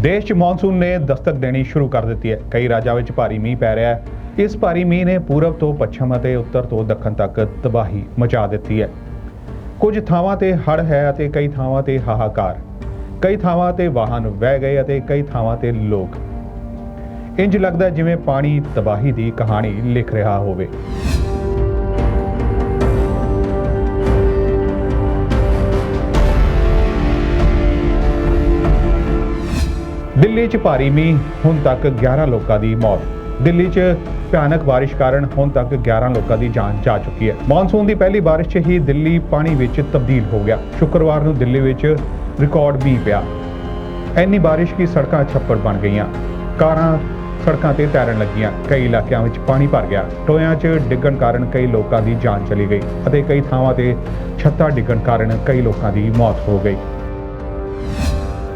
ਦੇਸ਼ 'ਚ ਮੌਨਸੂਨ ਨੇ ਦਸਤਕ ਦੇਣੀ ਸ਼ੁਰੂ ਕਰ ਦਿੱਤੀ ਹੈ। ਕਈ ਰਾਜਾਂ ਵਿੱਚ ਭਾਰੀ ਮੀਂਹ ਪੈ ਰਿਹਾ ਹੈ। ਇਸ ਭਾਰੀ ਮੀਂਹ ਨੇ ਪੂਰਬ ਤੋਂ ਪੱਛਮ ਅਤੇ ਉੱਤਰ ਤੋਂ ਦੱਖਣ ਤੱਕ ਤਬਾਹੀ ਮਚਾ ਦਿੱਤੀ ਹੈ। ਕੁਝ ਥਾਵਾਂ ਤੇ ਹੜ੍ਹ ਹੈ ਅਤੇ ਕਈ ਥਾਵਾਂ ਤੇ ਹਾਹਾਕਾਰ। ਕਈ ਥਾਵਾਂ ਤੇ ਵਾਹਨ ਵਹਿ ਗਏ ਅਤੇ ਕਈ ਥਾਵਾਂ ਤੇ ਲੋਕ। ਇੰਜ ਲੱਗਦਾ ਜਿਵੇਂ ਪਾਣੀ ਤਬਾਹੀ ਦੀ ਕਹਾਣੀ ਲਿਖ ਰਿਹਾ ਹੋਵੇ। ਦਿੱਲੀ 'ਚ ਭਾਰੀ ਮੀਂਹ, ਹੁਣ ਤੱਕ 11 ਲੋਕਾਂ ਦੀ ਮੌਤ। ਦਿੱਲੀ 'ਚ ਭਿਆਨਕ ਬਾਰਿਸ਼ ਕਾਰਨ ਹੁਣ ਤੱਕ 11 ਲੋਕਾਂ ਦੀ ਜਾਨ ਜਾ ਚੁੱਕੀ ਹੈ। ਮੌਨਸੂਨ ਦੀ ਪਹਿਲੀ ਬਾਰਿਸ਼ 'ਚ ਹੀ ਦਿੱਲੀ ਪਾਣੀ ਵਿੱਚ ਤਬਦੀਲ ਹੋ ਗਿਆ। ਸ਼ੁੱਕਰਵਾਰ ਨੂੰ ਦਿੱਲੀ ਵਿੱਚ ਰਿਕਾਰਡ ਮੀਂਹ ਪਿਆ। ਇੰਨੀ ਬਾਰਿਸ਼ ਕਿ ਸੜਕਾਂ ਛੱਪੜ ਬਣ ਗਈਆਂ। ਕਾਰਾਂ ਸੜਕਾਂ ਤੇ ਤੈਰਨ ਲੱਗੀਆਂ। ਕਈ ਇਲਾਕਿਆਂ ਵਿੱਚ ਪਾਣੀ ਭਰ ਗਿਆ। ਟੋਇਆਂ 'ਚ ਡਿੱਗਣ ਕਾਰਨ ਕਈ ਲੋਕਾਂ ਦੀ ਜਾਨ ਚਲੀ ਗਈ ਅਤੇ ਕਈ ਥਾਵਾਂ ਤੇ ਛੱਤਾਂ ਡਿੱਗਣ ਕਾਰਨ ਕਈ ਲੋਕਾਂ ਦੀ ਮੌਤ ਹੋ ਗਈ।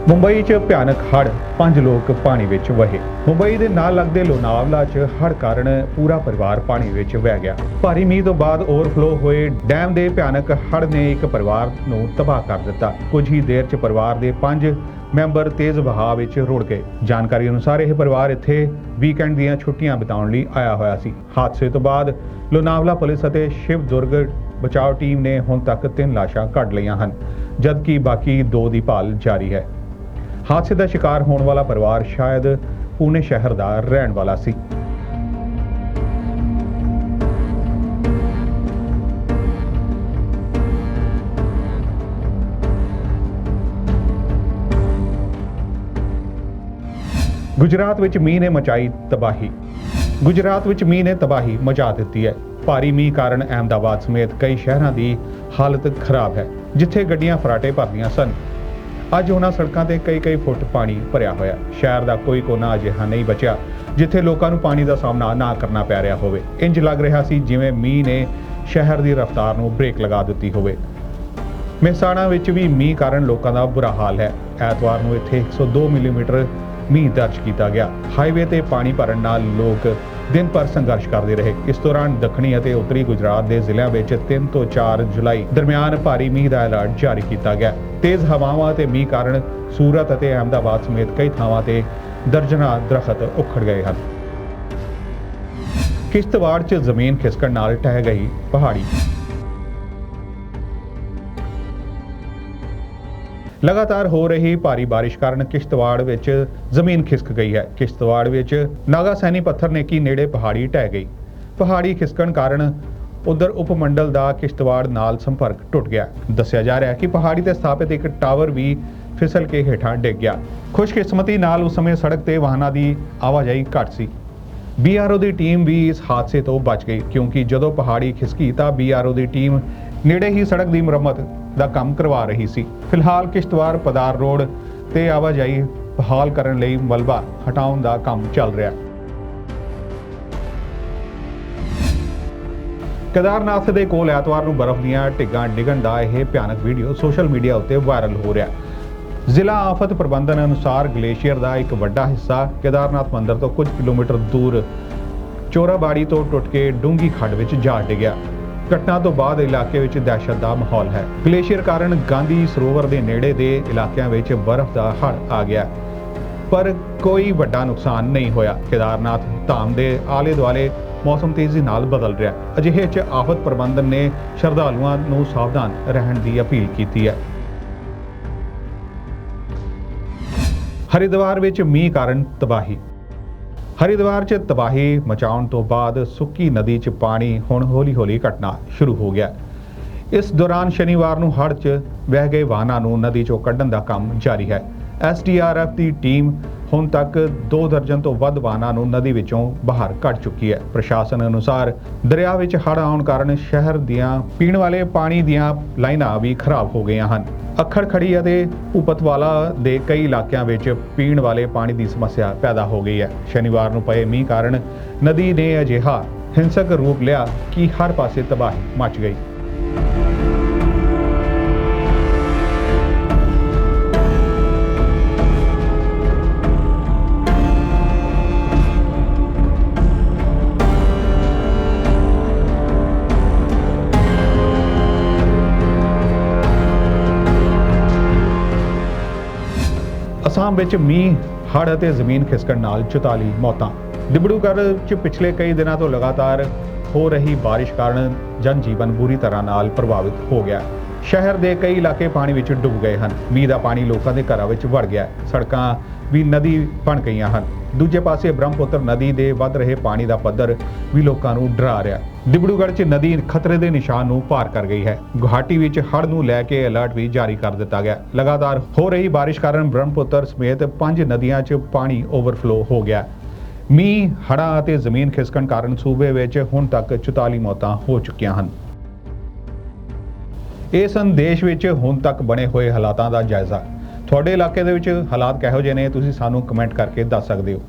ਮੁੰਬਈ 'ਚ ਭਿਆਨਕ ਹੜ੍ਹ, ਪੰਜ ਲੋਕ ਪਾਣੀ ਵਿੱਚ ਵਹੇ। ਮੁੰਬਈ ਦੇ ਨਾਲ ਲੱਗਦੇ ਲੋਨਾਵਲਾ 'ਚ ਹੜ੍ਹ ਕਾਰਨ ਪੂਰਾ ਪਰਿਵਾਰ ਪਾਣੀ ਵਿੱਚ ਵਹਿ ਗਿਆ। ਭਾਰੀ ਮੀਂਹ ਤੋਂ ਬਾਅਦ ਓਵਰਫਲੋ ਹੋਏ ਡੈਮ ਦੇ ਭਿਆਨਕ ਹੜ੍ਹ ਨੇ ਇੱਕ ਪਰਿਵਾਰ ਨੂੰ ਤਬਾਹ ਕਰ ਦਿੱਤਾ। ਕੁਝ ਹੀ ਦੇਰ 'ਚ ਪਰਿਵਾਰ ਦੇ ਪੰਜ ਮੈਂਬਰ ਤੇਜ਼ ਵਹਾਅ ਵਿੱਚ ਰੁੜ ਗਏ। ਜਾਣਕਾਰੀ ਅਨੁਸਾਰ ਇਹ ਪਰਿਵਾਰ ਇੱਥੇ ਵੀਕਐਂਡ ਦੀਆਂ ਛੁੱਟੀਆਂ ਬਿਤਾਉਣ ਲਈ ਆਇਆ ਹੋਇਆ ਸੀ। ਹਾਦਸੇ ਤੋਂ ਬਾਅਦ ਲੋਨਾਵਲਾ ਪੁਲਿਸ ਅਤੇ ਸ਼ਿਵ ਦੁਰਗ ਬਚਾਓ ਟੀਮ ਨੇ ਹੁਣ ਤੱਕ ਤਿੰਨ ਲਾਸ਼ਾਂ ਕੱਢ ਲਈਆਂ ਹਨ, ਜਦਕਿ ਬਾਕੀ ਦੋ ਦੀ ਭਾਲ ਜਾਰੀ ਹੈ। ਹਾਦਸੇ ਦਾ ਸ਼ਿਕਾਰ ਹੋਣ ਵਾਲਾ ਪਰਿਵਾਰ ਸ਼ਾਇਦ ਪੂਨੇ ਸ਼ਹਿਰ ਦਾ ਰਹਿਣ ਵਾਲਾ ਸੀ। ਗੁਜਰਾਤ ਵਿੱਚ ਮੀਂਹ ਨੇ ਮਚਾਈ ਤਬਾਹੀ। ਗੁਜਰਾਤ ਵਿੱਚ ਮੀਂਹ ਨੇ ਤਬਾਹੀ ਮਚਾ ਦਿੱਤੀ ਹੈ। ਭਾਰੀ ਮੀਂਹ ਕਾਰਨ ਅਹਿਮਦਾਬਾਦ ਸਮੇਤ ਕਈ ਸ਼ਹਿਰਾਂ ਦੀ ਹਾਲਤ ਖਰਾਬ ਹੈ, ਜਿੱਥੇ ਗੱਡੀਆਂ ਫਰਾਟੇ ਭਰਦੀਆਂ ਸਨ। ਅੱਜ ਉਹਨਾਂ ਸੜਕਾਂ ਤੇ ਕਈ ਕਈ ਫੁੱਟ ਪਾਣੀ ਭਰਿਆ ਹੋਇਆ। ਸ਼ਹਿਰ ਦਾ ਕੋਈ ਕੋਨਾ ਅਜਿਹਾ ਨਹੀਂ ਬਚਿਆ, ਜਿੱਥੇ ਲੋਕਾਂ ਨੂੰ ਪਾਣੀ ਦਾ ਸਾਹਮਣਾ ਨਾ ਕਰਨਾ ਪੈ ਰਿਹਾ ਹੋਵੇ। ਇੰਜ ਲੱਗ ਰਿਹਾ ਸੀ ਜਿਵੇਂ ਮੀਂਹ ਨੇ ਸ਼ਹਿਰ ਦੀ ਰਫ਼ਤਾਰ ਨੂੰ ਬ੍ਰੇਕ ਲਗਾ ਦਿੱਤੀ ਹੋਵੇ। ਮਹਿਸਾਣਾ ਵਿੱਚ ਵੀ ਮੀਂਹ ਕਾਰਨ ਲੋਕਾਂ ਦਾ ਬੁਰਾ ਹਾਲ ਹੈ। ਐਤਵਾਰ ਨੂੰ ਇੱਥੇ 102 ਮਿਲੀਮੀਟਰ ਮੀਂਹ ਦਰਜ ਕੀਤਾ ਗਿਆ। ਹਾਈਵੇ ਤੇ ਪਾਣੀ ਭਰਨ ਨਾਲ ਲੋਕ ਦਿਨ ਭਰ ਸੰਘਰਸ਼ ਕਰਦੇ ਰਹੇ। ਇਸ ਦੌਰਾਨ ਦੱਖਣੀ ਅਤੇ ਉੱਤਰੀ ਗੁਜਰਾਤ ਦੇ ਜ਼ਿਲ੍ਹਿਆਂ ਵਿੱਚ 3 ਤੋਂ 4 ਜੁਲਾਈ ਦਰਮਿਆਨ ਭਾਰੀ ਮੀਂਹ ਦਾ ਅਲਰਟ ਜਾਰੀ ਕੀਤਾ ਗਿਆ। ਤੇਜ਼ ਹਵਾਵਾਂ ਅਤੇ ਮੀਂਹ ਕਾਰਨ ਸੂਰਤ ਅਤੇ ਅਹਿਮਦਾਬਾਦ ਸਮੇਤ ਕਈ ਥਾਵਾਂ ਤੇ ਦਰਜਨਾਂ ਦਰਖਤ ਉਖੜ ਗਏ ਹਨ। ਕਿਸ਼ਤਵਾੜ 'ਚ ਜ਼ਮੀਨ ਖਿਸਕਣ ਨਾਲ ਟਹਿ ਗਈ ਪਹਾੜੀ। ਲਗਾਤਾਰ ਹੋ ਰਹੀ ਭਾਰੀ ਬਾਰਿਸ਼ ਕਾਰਨ ਕਿਸ਼ਤਵਾੜ ਵਿੱਚ ਜ਼ਮੀਨ ਖਿਸਕ ਗਈ ਹੈ। ਕਿਸ਼ਤਵਾੜ ਵਿੱਚ ਨਾਗਾ ਸੈਣੀ ਪੱਥਰ ਨੇ ਕੀ ਨੇੜੇ ਪਹਾੜੀ ਟਹਿ ਗਈ। ਪਹਾੜੀ ਖਿਸਕਣ ਕਾਰਨ ਉਧਰ ਉਪਮੰਡਲ ਦਾ ਕਿਸ਼ਤਵਾੜ ਨਾਲ ਸੰਪਰਕ ਟੁੱਟ ਗਿਆ। ਦੱਸਿਆ ਜਾ ਰਿਹਾ ਹੈ ਕਿ ਪਹਾੜੀ ਤੇ ਸਥਾਪਿਤ ਇੱਕ ਟਾਵਰ ਵੀ ਫਿਸਲ ਕੇ ਹੇਠਾਂ ਡਿੱਗ ਗਿਆ। ਖੁਸ਼ਕਿਸਮਤੀ ਨਾਲ ਉਸ ਸਮੇਂ ਸੜਕ ਤੇ ਵਾਹਨਾਂ ਦੀ ਆਵਾਜਾਈ ਘੱਟ ਸੀ। ਬੀਆਰਓ ਦੀ ਟੀਮ ਵੀ ਇਸ ਹਾਦਸੇ ਤੋਂ ਬਚ ਗਈ, ਕਿਉਂਕਿ ਜਦੋਂ ਪਹਾੜੀ ਖਿਸਕੀ ਤਾਂ ਬੀਆਰਓ ਦੀ ਟੀਮ ਨੇੜੇ ਹੀ ਸੜਕ ਦੀ ਮੁਰੰਮਤ ਦਾ ਕੰਮ ਕਰਵਾ ਰਹੀ ਸੀ। ਫਿਲਹਾਲ ਕਿਸ਼ਤਵਾੜ, ਪਦਾਰ ਰੋਡ ਤੇ ਆਵਾਜਾਈ ਬਹਾਲ ਕਰਨ ਲਈ ਮਲਬਾ ਹਟਾਉਣ ਦਾ ਕੰਮ ਚੱਲ ਰਿਹਾ ਹੈ। ਕੇਦਾਰਨਾਥ ਦੇ ਕੋਲ ਐਤਵਾਰ ਨੂੰ ਬਰਫ਼ ਦੀਆਂ ਢਿੱਗਾਂ ਡਿੱਗਣ ਦਾ ਇਹ ਭਿਆਨਕ ਵੀਡੀਓ ਸੋਸ਼ਲ ਮੀਡੀਆ ਉੱਤੇ ਵਾਇਰਲ ਹੋ ਰਿਹਾ ਜ਼ਿਲ੍ਹਾ ਆਫਤ ਪ੍ਰਬੰਧਨ ਅਨੁਸਾਰ ਗਲੇਸ਼ੀਅਰ ਦਾ ਇੱਕ ਵੱਡਾ ਹਿੱਸਾ ਕੇਦਾਰਨਾਥ ਮੰਦਰ ਤੋਂ ਕੁਝ ਕਿਲੋਮੀਟਰ ਦੂਰ ਚੋਰਾਬਾੜੀ ਤੋਂ ਟੁੱਟ ਕੇ ਡੂੰਗੀ ਖੱਡ ਵਿੱਚ ਜਾ ਡਿੱਗਿਆ। ਘਟਨਾ ਤੋਂ ਬਾਅਦ ਇਲਾਕੇ ਵਿੱਚ ਦਹਿਸ਼ਤ ਦਾ ਮਾਹੌਲ ਹੈ। ਗਲੇਸ਼ੀਅਰ ਕਾਰਨ ਗਾਂਧੀ ਸਰੋਵਰ ਦੇ ਨੇੜੇ ਦੇ ਇਲਾਕਿਆਂ ਵਿੱਚ ਬਰਫ਼ ਦਾ ਹੜ੍ਹ ਆ ਗਿਆ। ਪਰ ਕੋਈ ਵੱਡਾ ਨੁਕਸਾਨ ਨਹੀਂ ਹੋਇਆ। ਕੇਦਾਰਨਾਥ ਧਾਮ ਦੇ ਆਲੇ ਦੁਆਲੇ ਮੌਸਮ ਤੇਜ਼ੀ ਨਾਲ ਬਦਲ ਰਿਹਾ ਹੈ। ਅਜਿਹੇ 'ਚ ਆਫਤ ਪ੍ਰਬੰਧਨ ਨੇ ਸ਼ਰਧਾਲੂਆਂ ਨੂੰ ਸਾਵਧਾਨ ਰਹਿਣ ਦੀ ਅਪੀਲ ਕੀਤੀ ਹੈ। ਹਰਿਦੁਆਰ ਵਿੱਚ ਮੀਂਹ ਕਾਰਨ ਤਬਾਹੀ ਹਰਿਦੁਆਰ 'ਚ ਤਬਾਹੀ ਮਚਾਉਣ ਤੋਂ ਬਾਅਦ ਸੁੱਕੀ ਨਦੀ 'ਚ ਪਾਣੀ ਹੁਣ ਹੌਲੀ-ਹੌਲੀ ਘਟਣਾ ਸ਼ੁਰੂ ਹੋ ਗਿਆ। ਇਸ ਦੌਰਾਨ ਸ਼ਨੀਵਾਰ ਨੂੰ ਹੜ੍ਹ 'ਚ ਵਹਿ ਗਏ ਵਾਹਨਾਂ ਨੂੰ ਨਦੀ 'ਚੋਂ ਕੱਢਣ ਦਾ ਕੰਮ ਜਾਰੀ ਹੈ। ਐਸਡੀਆਰਐਫ ਦੀ ਟੀਮ ਹੁਣ ਤੱਕ 2 ਦਰਜਨ ਤੋਂ ਵੱਧ ਵਾਹਨਾਂ ਨੂੰ ਨਦੀ ਵਿੱਚੋਂ ਬਾਹਰ ਕੱਢ ਚੁੱਕੀ ਹੈ। ਪ੍ਰਸ਼ਾਸਨ ਅਨੁਸਾਰ ਦਰਿਆ ਵਿੱਚ ਹੜ੍ਹ ਆਉਣ ਕਾਰਨ ਸ਼ਹਿਰ ਦੀਆਂ ਪੀਣ ਵਾਲੇ ਪਾਣੀ ਦੀਆਂ ਲਾਈਨਾਂ ਵੀ ਖਰਾਬ ਹੋ ਗਈਆਂ ਹਨ। ਅੱਖੜ ਖੜੀ ਅਤੇ ਉਪਤਵਾਲਾ ਦੇ ਕਈ ਇਲਾਕਿਆਂ ਵਿੱਚ ਪੀਣ ਵਾਲੇ ਪਾਣੀ ਦੀ ਸਮੱਸਿਆ ਪੈਦਾ ਹੋ ਗਈ ਹੈ। ਸ਼ਨੀਵਾਰ ਨੂੰ ਪਏ ਮੀਂਹ ਕਾਰਨ ਨਦੀ ਨੇ ਅਜਿਹਾ ਹਿੰਸਕ ਰੂਪ ਲਿਆ ਕਿ ਹਰ ਪਾਸੇ ਤਬਾਹੀ ਮਚ ਗਈ। ਅਸਾਮ ਵਿੱਚ ਮੀਂਹ, ਹੜ੍ਹ ਅਤੇ ਜ਼ਮੀਨ ਖਿਸਕਣ ਨਾਲ 44 ਮੌਤਾਂ। ਡਿਬੜੂਗੜ੍ਹ 'ਚ ਪਿਛਲੇ ਕਈ ਦਿਨਾਂ ਤੋਂ ਲਗਾਤਾਰ ਹੋ ਰਹੀ ਬਾਰਿਸ਼ ਕਾਰਨ ਜਨ ਜੀਵਨ ਬੁਰੀ ਤਰ੍ਹਾਂ ਨਾਲ ਪ੍ਰਭਾਵਿਤ ਹੋ ਗਿਆ। ਸ਼ਹਿਰ ਦੇ ਕਈ ਇਲਾਕੇ ਪਾਣੀ ਵਿੱਚ ਡੁੱਬ ਗਏ ਹਨ। ਮੀਂਹ ਦਾ ਪਾਣੀ ਲੋਕਾਂ ਦੇ ਘਰਾਂ ਵਿੱਚ ਵੜ ਗਿਆ। ਸੜਕਾਂ ਵੀ ਨਦੀ ਬਣ ਗਈਆਂ ਹਨ। ਦੂਜੇ ਪਾਸੇ ਬ੍ਰਹਮਪੁੱਤਰ ਨਦੀ ਦੇ ਵੱਧ ਰਹੇ ਪਾਣੀ ਦਾ ਪੱਧਰ ਵੀ ਲੋਕਾਂ ਨੂੰ ਡਰਾ ਰਿਹਾ ਡਿਬੜੂਗੜ੍ਹ 'ਚ ਨਦੀ ਖਤਰੇ ਦੇ ਨਿਸ਼ਾਨ ਨੂੰ ਪਾਰ ਕਰ ਗਈ ਹੈ। ਗੁਹਾਟੀ ਵਿੱਚ ਹੜ੍ਹ ਨੂੰ ਲੈ ਕੇ ਅਲਰਟ ਵੀ ਜਾਰੀ ਕਰ ਦਿੱਤਾ ਗਿਆ ਲਗਾਤਾਰ ਹੋ ਰਹੀ ਬਾਰਿਸ਼ ਕਾਰਨ ਬ੍ਰਹਮਪੁੱਤਰ ਸਮੇਤ ਪੰਜ ਨਦੀਆਂ 'ਚ ਪਾਣੀ ਓਵਰਫਲੋ ਹੋ ਗਿਆ ਮੀਂਹ, ਹੜ੍ਹਾਂ ਅਤੇ ਜ਼ਮੀਨ ਖਿਸਕਣ ਕਾਰਨ ਸੂਬੇ ਵਿੱਚ ਹੁਣ ਤੱਕ 44 ਮੌਤਾਂ ਹੋ ਚੁੱਕੀਆਂ ਹਨ। ਇਹ ਸੰਦੇਸ਼ ਵਿੱਚ ਹੁਣ ਤੱਕ ਬਣੇ ਹੋਏ ਹਾਲਾਤਾਂ ਦਾ ਜਾਇਜ਼ਾ ਤੁਹਾਡੇ ਇਲਾਕੇ ਦੇ ਵਿੱਚ ਹਾਲਾਤ ਕਿਹੋ ਜਿਹੇ ਨੇ? ਤੁਸੀਂ ਸਾਨੂੰ ਕਮੈਂਟ ਕਰਕੇ ਦੱਸ ਸਕਦੇ ਹੋ।